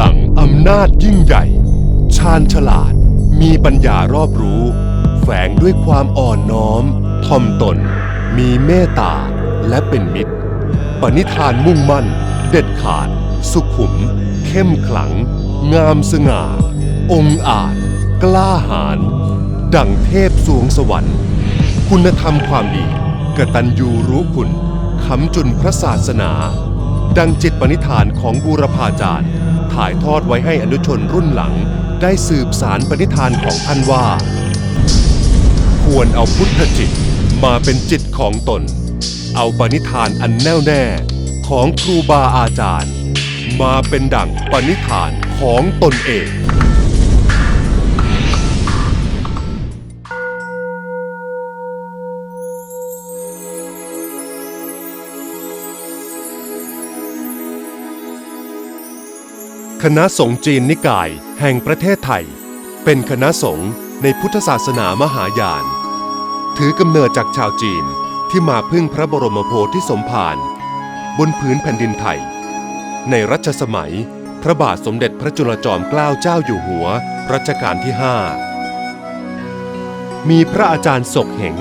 ลังอำนาจยิ่งใหญ่ ชาญฉลาด มีปัญญารอบรู้ แฝงด้วยความอ่อนน้อมทอมตน มีเมตตาและเป็นมิตร ปณิธานมุ่งมั่น เด็ดขาด สุขุม เข้มขลัง งามสง่า องอาจ กล้าหาญดั่งเทพสวงสวรรค์ คุณธรรมความดีกตัญญูรู้คุณคำจุนพระศาสนา ดังจิตปณิธานของบูรพาจารย์ ถ่ายทอดไว้ให้อนุชนรุ่นหลัง ได้สืบสารปณิธานของท่านว่า ควรเอาพุทธจิตมาเป็นจิตของตน เอาปณิธานอันแน่วแน่ของครูบาอาจารย์ มาเป็นดั่งปณิธานของตนเอง คณะสงฆ์จีนนิกายแห่งประเทศไทย เป็นคณะสงฆ์ในพุทธศาสนามหายาน ถือกำเนิดจากชาวจีนที่มาพึ่งพระบรมโพธิสมภารบนพื้นแผ่นดินไทย ในรัชสมัย พระบาทสมเด็จพระจุลจอมเกล้าเจ้าอยู่หัวรัชกาลที่ 5 มีพระอาจารย์ศกเหง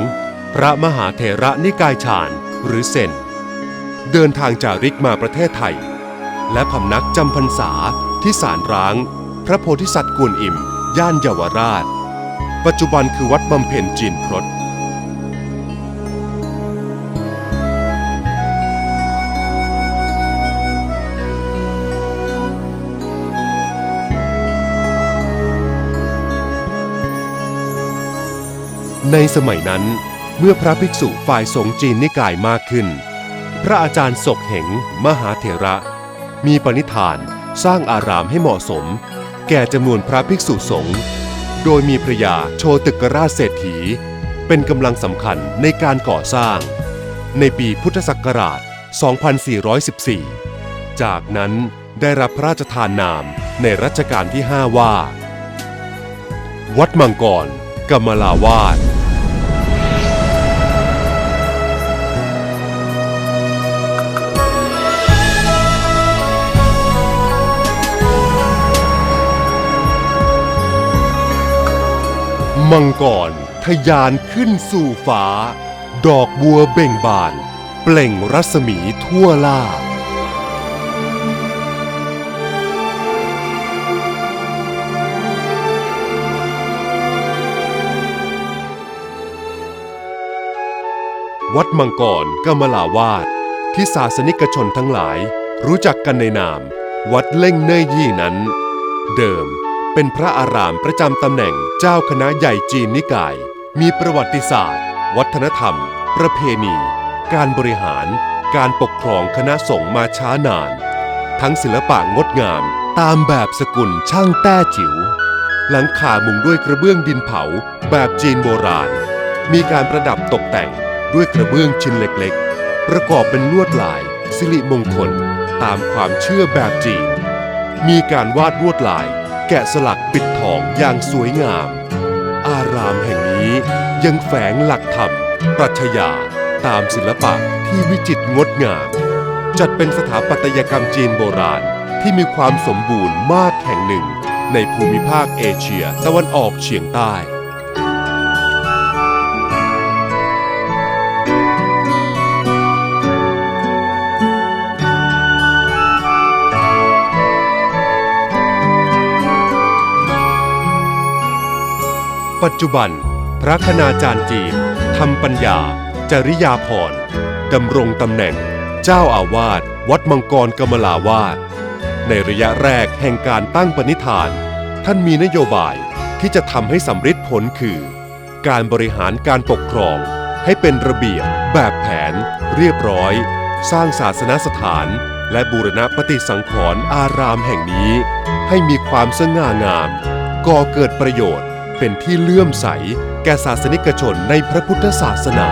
พระมหาเถระนิกายฌานหรือเซนเดินทางจาริกมาประเทศไทย และพำนักจำพรรษา ที่ศาลร้าง พระโพธิสัตว์กวนอิม ย่านเยาวราช ปัจจุบันคือวัดบำเพ็ญจีนพรตในสมัยนั้นเมื่อพระภิกษุฝ่ายสงฆ์จีนนิกายมากขึ้น พระอาจารย์ศกเหงมหาเถระ มีปณิธาน สร้างอารามให้เหมาะสม แก่จำนวนพระภิกษุสงฆ์โดยมีพระยาโชตึกราชเศรษฐี เป็นกำลังสำคัญในการก่อสร้าง ในปีพุทธศักราช 2414 จากนั้นได้รับพระราชทานนามในรัชกาลที่ 5 ว่า วัดมังกรกมลาวาส มังกรทะยานขึ้นสู่ฟ้า ดอกบัวเบ่งบาน เปล่งรัศมีทั่วล่า วัดมังกรกมลาวาสที่ศาสนิกชนทั้งหลายรู้จักกันในนาม วัดเล่งเน่ยยี่นั้น เดิม เป็นพระอารามประจำตำแหน่งเจ้าคณะใหญ่จีนนิกาย มีประวัติศาสตร์ วัฒนธรรม ประเพณี การบริหาร การปกครองคณะสงฆ์มาช้านาน ทั้งศิลปะงดงามตามแบบสกุลช่างแต้จิ๋ว หลังคามุงด้วยกระเบื้องดินเผาแบบจีนโบราณ มีการประดับตกแต่งด้วยกระเบื้องชิ้นเล็กๆ ประกอบเป็นลวดลาย สิริมงคล ตามความเชื่อแบบจีน มีการวาดลวดลาย แกะสลักปิดทองอย่างสวยงาม อารามแห่งนี้ยังแฝงหลักธรรม ปรัชญาตามศิลปะที่วิจิตรงดงาม จัดเป็นสถาปัตยกรรมจีนโบราณที่มีความสมบูรณ์มากแห่งหนึ่ง ในภูมิภาคเอเชียตะวันออกเฉียงใต้ ปัจจุบัน พระคณาจารย์จีนทำปัญญา จริยาพรดำรงตำแหน่ง เจ้าอาวาสวัดมังกรกมลาวาสในระยะแรกแห่งการตั้งปณิธาน ท่านมีนโยบายที่จะทำให้สำเร็จผลคือ การบริหารการปกครอง ให้เป็นระเบียบ แบบแผน เรียบร้อย สร้างศาสนสถาน และบูรณะปฏิสังขรณ์อารามแห่งนี้ ให้มีความสง่างาม ก่อเกิดประโยชน์ เป็นที่เลื่อมใส แก่ศาสนิกชนในพระพุทธศาสนา